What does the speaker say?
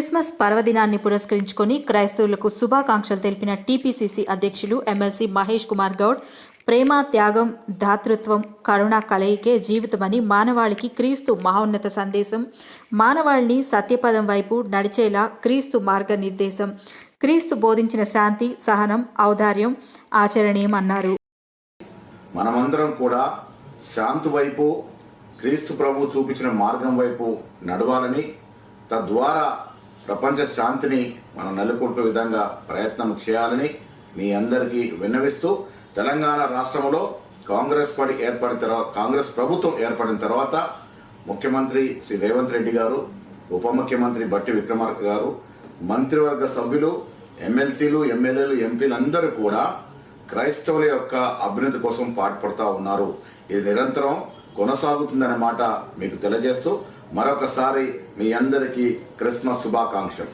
Christmas పర్వదినాన్ని పురస్కరించుకొని క్రైస్తవులకు శుభాకాంక్షలు తెలిపిన టీపీసీసీ అధ్యక్షులు ఎమ్మెల్సీ మహేష్ కుమార్ గౌడ్ ప్రేమ త్యాగం దాతృత్వం కరుణ కలయికే జీవితమని మానవాళికి క్రీస్తు మహోన్నత సందేశం మానవాళిని సత్యపదం వైపు నడిచేలా క్రీస్తు మార్గనిర్దేశం క్రీస్తు బోధించిన శాంతి సహనం ఔదార్యం ఆచరణీయం అన్నారు. మనమందరం కూడా శాంతి వైపు క్రీస్తు ప్రభు చూపించిన మార్గం వైపు నడవాలని తద్వారా ప్రపంచ శాంతిని మనం నెలకొల్పే విధంగా ప్రయత్నం చేయాలని మీ అందరికీ విన్నవిస్తూ తెలంగాణ రాష్ట్రంలో కాంగ్రెస్ పార్టీ ఏర్పడిన తర్వాత కాంగ్రెస్ ప్రభుత్వం ఏర్పడిన తర్వాత ముఖ్యమంత్రి శ్రీ రేవంత్ రెడ్డి గారు ఉప ముఖ్యమంత్రి బట్టి విక్రమార్క గారు మంత్రివర్గ సభ్యులు ఎమ్మెల్సీలు ఎమ్మెల్యేలు ఎంపీలు అందరూ కూడా క్రైస్తవుల యొక్క అభ్యున్నతి కోసం పాటుపడతా ఉన్నారు. ఇది నిరంతరం కొనసాగుతుందనే మాట మీకు తెలియజేస్తూ మరొకసారి మీ అందరికీ క్రిస్మస్ శుభాకాంక్షలు.